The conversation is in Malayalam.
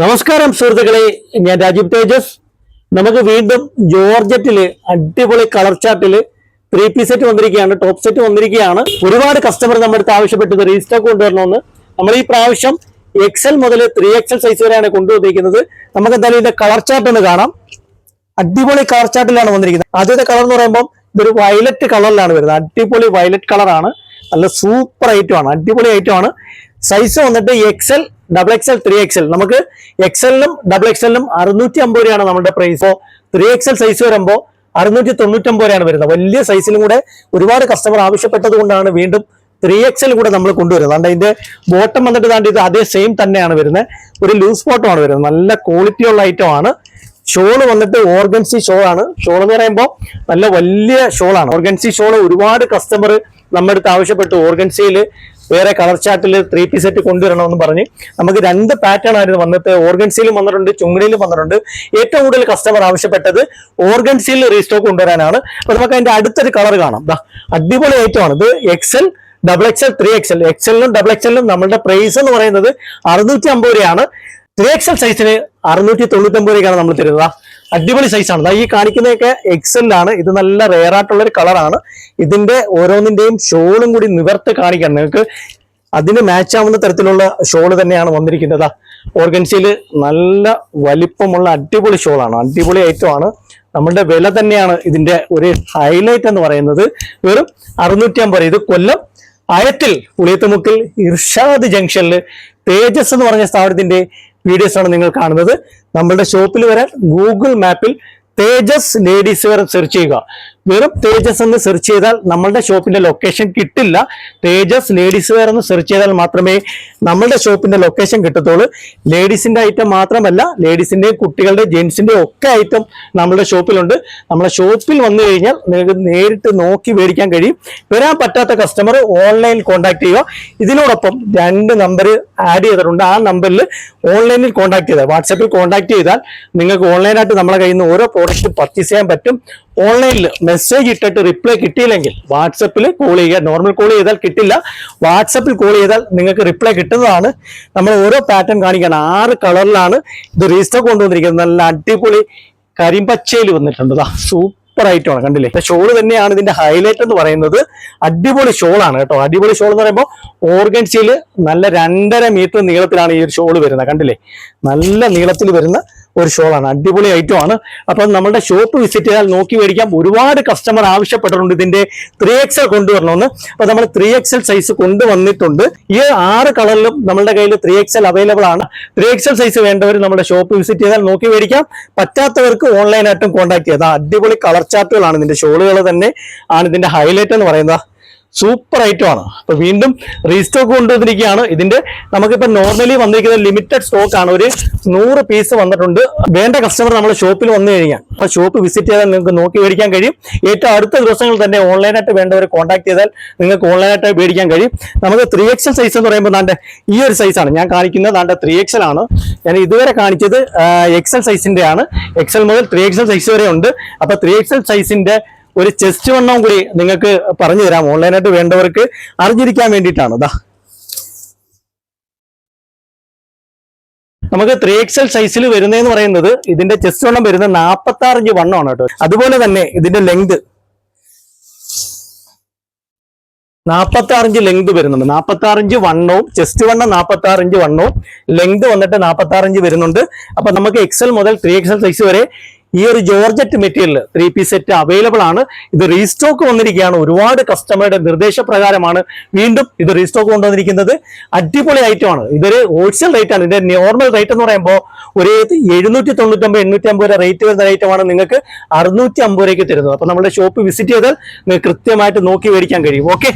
നമസ്കാരം സുഹൃത്തുക്കളെ. ഞാൻ രാജീവ് തേജസ്. നമുക്ക് വീണ്ടും ജോർജറ്റിൽ അടിപൊളി കളർ ചാർട്ടിൽ ത്രീ പീസ് സെറ്റ് വന്നിരിക്കുകയാണ്. ടോപ്പ് സെറ്റ് വന്നിരിക്കുകയാണ്. ഒരുപാട് കസ്റ്റമർ നമ്മുടെ അടുത്ത് ആവശ്യപ്പെട്ടത് റീസ്റ്റോക്ക് കൊണ്ടുവരണമെന്ന്. നമ്മൾ ഈ പ്രാവശ്യം എക്സൽ മുതൽ ത്രീ എക്സൽ സൈസ് വരെയാണ് കൊണ്ടുവന്നിരിക്കുന്നത്. നമുക്ക് എന്തായാലും ഇതിന്റെ കളർ ചാർട്ട് ഒന്ന് കാണാം. അടിപൊളി കളർ ചാർട്ടിലാണ് വന്നിരിക്കുന്നത്. ആദ്യത്തെ കളർ എന്ന് പറയുമ്പോൾ ഇതൊരു വയലറ്റ് കളറിലാണ് വരുന്നത്. അടിപൊളി വയലറ്റ് കളറാണ്. നല്ല സൂപ്പർ ഐറ്റം ആണ്. അടിപൊളി ഐറ്റം ആണ്. സൈസ് വന്നിട്ട് XL double XL three XL നമുക്ക് എക്സലിനും ഡബിൾ എക്സലിനും അറുന്നൂറ്റി അമ്പത് രൂപയാണ് നമ്മുടെ പ്രൈസ് ഇപ്പോൾ ത്രീ എക്സൽ സൈസ് വരുമ്പോൾ അറുന്നൂറ്റി തൊണ്ണൂറ്റമ്പത് രൂപയാണ് വരുന്നത്. വലിയ സൈസിലും കൂടെ ഒരുപാട് കസ്റ്റമർ ആവശ്യപ്പെട്ടത് കൊണ്ടാണ് വീണ്ടും ത്രീ എക്സൽ കൂടെ നമ്മൾ കൊണ്ടുവരുന്നത്. അതുകൊണ്ട് അതിന്റെ ബോട്ടം വന്നിട്ട് താണ്ട് ഇത് അതേ സെയിം തന്നെയാണ് വരുന്നത്. ഒരു ലൂസ് ബോട്ടമാണ് വരുന്നത്. നല്ല ക്വാളിറ്റി ഉള്ള ഐറ്റം ആണ്. ഷോൾ വന്നിട്ട് ഓർഗൻസി ഷോൾ ആണ്. ഷോൾ എന്ന് പറയുമ്പോൾ നല്ല വലിയ ഷോളാണ് ഓർഗൻസി ഷോൾ ഒരുപാട് കസ്റ്റമർ നമ്മുടെ അടുത്ത് ആവശ്യപ്പെട്ടു. ഓർഗൻസിയിൽ വേറെ കളർ ചാർട്ടിൽ ത്രീ പീസ് സെറ്റ് കൊണ്ടുവരണമെന്ന് പറഞ്ഞ് നമുക്ക് രണ്ട് പാറ്റേൺ ആയിരുന്നു വന്നിട്ട് ഓർഗൻസിയിലും വന്നിട്ടുണ്ട് ചുങ്ങടിയിലും വന്നിട്ടുണ്ട്. ഏറ്റവും കൂടുതൽ കസ്റ്റമർ ആവശ്യപ്പെട്ടത് ഓർഗൻസിയിൽ റീസ്റ്റോക്ക് കൊണ്ടുവരാനാണ്. അപ്പൊ നമുക്ക് അതിന്റെ അടുത്തൊരു കളർ കാണാം. അടിപൊളി ഐറ്റം ആണ്. ഇത് XL double XL three XL എക്സലിനും double എക്സലിനും നമ്മളുടെ പ്രൈസ് എന്ന് പറയുന്നത് അറുന്നൂറ്റി അമ്പത് രൂപയാണ്. ത്രീ എക്സൽ സൈസിന് അറുന്നൂറ്റി തൊണ്ണൂറ്റി അമ്പത് രൂപയ്ക്കാണ് നമ്മൾ തരുന്നത്. അടിപൊളി സൈസാണ് ഈ കാണിക്കുന്നതൊക്കെ എക്സലാണ് ഇത് നല്ല റെയർ ആയിട്ടുള്ള ഒരു കളറാണ് ഇതിന്റെ ഓരോന്നിന്റെയും ഷോളും കൂടി നിവർത്ത് കാണിക്കണം. നിങ്ങൾക്ക് അതിന് മാച്ച് ആവുന്ന തരത്തിലുള്ള ഷോൾ തന്നെയാണ് വന്നിരിക്കുന്നത്. ഓർഗൻസിയിൽ നല്ല വലിപ്പമുള്ള അടിപൊളി ഷോളാണ് അടിപൊളി ഐറ്റം ആണ്. നമ്മളുടെ വില തന്നെയാണ് ഇതിന്റെ ഒരു ഹൈലൈറ്റ് എന്ന് പറയുന്നത്. വെറും അറുന്നൂറ്റി അമ്പത് ഇത് കൊല്ലം അയത്തിൽ പുളിയത്തുമുക്കിൽ ഇർഷാദ് ജംഗ്ഷനിൽ തേജസ് എന്ന് പറഞ്ഞ സ്ഥാപനത്തിന്റെ വീഡിയോസ് ആണ് നിങ്ങൾ കാണുന്നത്. നമ്മളുടെ ഷോപ്പിൽ വരാൻ ഗൂഗിൾ മാപ്പിൽ തേജസ് ലേഡീസ് വെയർ സെർച്ച് ചെയ്യുക. വെറും തേജസ് എന്ന് സെർച്ച് ചെയ്താൽ നമ്മളുടെ ഷോപ്പിന്റെ ലൊക്കേഷൻ കിട്ടില്ല. തേജസ് ലേഡീസ് വെയർ എന്ന് സെർച്ച് ചെയ്താൽ മാത്രമേ നമ്മളുടെ ഷോപ്പിന്റെ ലൊക്കേഷൻ കിട്ടത്തുള്ളൂ. ലേഡീസിന്റെ ഐറ്റം മാത്രമല്ല ലേഡീസിന്റെയും കുട്ടികളുടെ ജെൻസിന്റെയും ഒക്കെ ഐറ്റം നമ്മളുടെ ഷോപ്പിലുണ്ട് നമ്മുടെ ഷോപ്പിൽ വന്നു കഴിഞ്ഞാൽ നിങ്ങൾക്ക് നേരിട്ട് നോക്കി മേടിക്കാൻ കഴിയും. വരാൻ പറ്റാത്ത കസ്റ്റമർ ഓൺലൈനിൽ കോൺടാക്ട് ചെയ്യുക. ഇതിനോടൊപ്പം രണ്ട് നമ്പർ ആഡ് ചെയ്തിട്ടുണ്ട്. ആ നമ്പറിൽ ഓൺലൈനിൽ കോൺടാക്ട് ചെയ്താൽ വാട്സാപ്പിൽ കോൺടാക്ട് ചെയ്താൽ നിങ്ങൾക്ക് ഓൺലൈനായിട്ട് നമ്മളെ കയ്യിൽ നിന്ന് ഓരോ പ്രോഡക്റ്റ് പർച്ചേസ് ചെയ്യാൻ പറ്റും. ഓൺലൈനിൽ മെസ്സേജ് ഇട്ടിട്ട് റിപ്ലൈ കിട്ടിയില്ലെങ്കിൽ വാട്സപ്പിൽ കോൾ ചെയ്യുക. നോർമൽ കോൾ ചെയ്താൽ കിട്ടില്ല. വാട്സപ്പിൽ കോൾ ചെയ്താൽ നിങ്ങൾക്ക് റിപ്ലൈ കിട്ടുന്നതാണ്. നമ്മൾ ഓരോ പാറ്റേൺ കാണിക്കണം ആറ് കളറിലാണ് ഇത് റീസ്റ്റോക്ക് കൊണ്ടുവന്നിരിക്കുന്നത്. നല്ല അടിപൊളി കരിമ്പച്ചയിൽ വന്നിട്ടുണ്ട് സൂപ്പർ ആയിട്ടാണ്. കണ്ടില്ലേ? ഷോൾ തന്നെയാണ്. ഇതിന്റെ ഹൈലൈറ്റ് എന്ന് പറയുന്നത് അടിപൊളി ഷോളാണ് കേട്ടോ. അടിപൊളി ഷോൾ എന്ന് പറയുമ്പോൾ ഓർഗൻസിയിൽ നല്ല രണ്ടര മീറ്റർ നീളത്തിലാണ് ഈ ഒരു ഷോൾ വരുന്നത്. കണ്ടില്ലേ? നല്ല നീളത്തിൽ വരുന്ന ഒരു ഷോളാണ്. അടിപൊളി ഐറ്റം ആണ്. അപ്പം നമ്മുടെ ഷോപ്പ് വിസിറ്റ് ചെയ്താൽ നോക്കി മേടിക്കാം. ഒരുപാട് കസ്റ്റമർ ആവശ്യപ്പെട്ടിട്ടുണ്ട് ഇതിന്റെ ത്രീ എക്സൽ കൊണ്ടുവരണമെന്ന്. അപ്പൊ നമ്മൾ ത്രീ എക്സൽ സൈസ് കൊണ്ടുവന്നിട്ടുണ്ട്. ഈ ആറ് കളറിലും നമ്മുടെ കയ്യിൽ ത്രീ എക്സൽ അവൈലബിൾ ആണ്. ത്രീ എക്സൽ സൈസ് വേണ്ടവർ നമ്മുടെ ഷോപ്പ് വിസിറ്റ് ചെയ്താൽ നോക്കി മേടിക്കാം. പറ്റാത്തവർക്ക് ഓൺലൈനായിട്ടും കോൺടാക്ട് ചെയ്യാം. അടിപൊളി കളർ ചാർട്ടുകളാണ് ഇതിന്റെ ഷോളുകൾ തന്നെ ആണ് ഇതിന്റെ ഹൈലൈറ്റ് എന്ന് പറയുന്നത്. സൂപ്പർ ഐറ്റം ആണ്. അപ്പൊ വീണ്ടും റീസ്റ്റോക്ക് കൊണ്ടുവന്നിരിക്കുകയാണ്. ഇതിന്റെ നമുക്കിപ്പോ നോർമലി വന്നിരിക്കുന്ന ലിമിറ്റഡ് സ്റ്റോക്ക് ആണ്. ഒരു നൂറ് പീസ് വന്നിട്ടുണ്ട്. വേണ്ട കസ്റ്റമർ നമ്മുടെ ഷോപ്പിൽ വന്നു കഴിഞ്ഞാൽ. അപ്പൊ ഷോപ്പ് വിസിറ്റ് ചെയ്താൽ നിങ്ങൾക്ക് നോക്കി മേടിക്കാൻ കഴിയും. ഏറ്റവും അടുത്ത ദിവസങ്ങളിൽ തന്നെ ഓൺലൈനായിട്ട് വേണ്ടവരെ കോൺടാക്ട് ചെയ്താൽ നിങ്ങൾക്ക് ഓൺലൈനായിട്ട് മേടിക്കാൻ കഴിയും. നമുക്ക് ത്രീ എക്സൽ സൈസ് എന്ന് പറയുമ്പോൾ നാണ്ട ഈ ഒരു സൈസാണ് ഞാൻ കാണിക്കുന്നത് നാണ്ട ത്രീ എക്സൽ ആണ്. ഞാൻ ഇതുവരെ കാണിച്ചത് എക്സൽ സൈസിന്റെ ആണ് എക്സൽ മുതൽ ത്രീ എക്സൽ സൈസ് വരെ ഉണ്ട്. അപ്പൊ ത്രീ എക്സൽ സൈസിന്റെ ഒരു ചെസ്റ്റ് വണ്ണവും കൂടി നിങ്ങൾക്ക് പറഞ്ഞു തരാം. ഓൺലൈനായിട്ട് വേണ്ടവർക്ക് അറിഞ്ഞിരിക്കാൻ വേണ്ടിയിട്ടാണ്. ഇതാ നമുക്ക് ത്രീ എക്സൽ സൈസിൽ വരുന്നതെന്ന് പറയുന്നത് ഇതിന്റെ ചെസ്റ്റ് വണ്ണം വരുന്നത് നാൽപ്പത്തി ആറ് ഇഞ്ച് വണ്ണമാണ് കേട്ടോ. അതുപോലെ തന്നെ ഇതിന്റെ ലെങ്ത് നാൽപ്പത്തി ആറ് ഇഞ്ച് ലെങ്ത് വരുന്നുണ്ട്. നാൽപ്പത്തി ആറ് ഇഞ്ച് വണ്ണവും ചെസ്റ്റ് വണ്ണം നാൽപ്പത്തി ആറ് ഇഞ്ച് വണ്ണവും ലെങ്ത് വന്നിട്ട് നാൽപ്പത്തി ആറ് ഇഞ്ച് വരുന്നുണ്ട്. അപ്പൊ നമുക്ക് എക്സൽ മുതൽ ത്രീ എക്സൽ സൈസ് വരെ ഈ ഒരു georgette material three piece set available ആണ്. ഇത് റീസ്റ്റോക്ക് വന്നിരിക്കുകയാണ്. ഒരുപാട് കസ്റ്റമറുടെ നിർദ്ദേശപ്രകാരമാണ് വീണ്ടും ഇത് റീസ്റ്റോക്ക് കൊണ്ടുവന്നിരിക്കുന്നത്. അടിപൊളി ഐറ്റം ആണ്. ഇതൊരു ഹോൾസെയിൽ റേറ്റ് ആണ്. ഇതിന്റെ നോർമൽ റേറ്റ് എന്ന് പറയുമ്പോൾ ഒരു എഴുന്നൂറ്റി തൊണ്ണൂറ്റൊമ്പത് എണ്ണൂറ്റി അമ്പത് രൂപ റേറ്റ് വരുന്ന ഐറ്റമാണ് നിങ്ങൾക്ക് അറുന്നൂറ്റി അമ്പത് രൂപയ്ക്ക് തരുന്നത്. അപ്പൊ നമ്മുടെ ഷോപ്പ് വിസിറ്റ് ചെയ്താൽ നിങ്ങൾക്ക് കൃത്യമായിട്ട് നോക്കി മേടിക്കാൻ കഴിയും. ഓക്കെ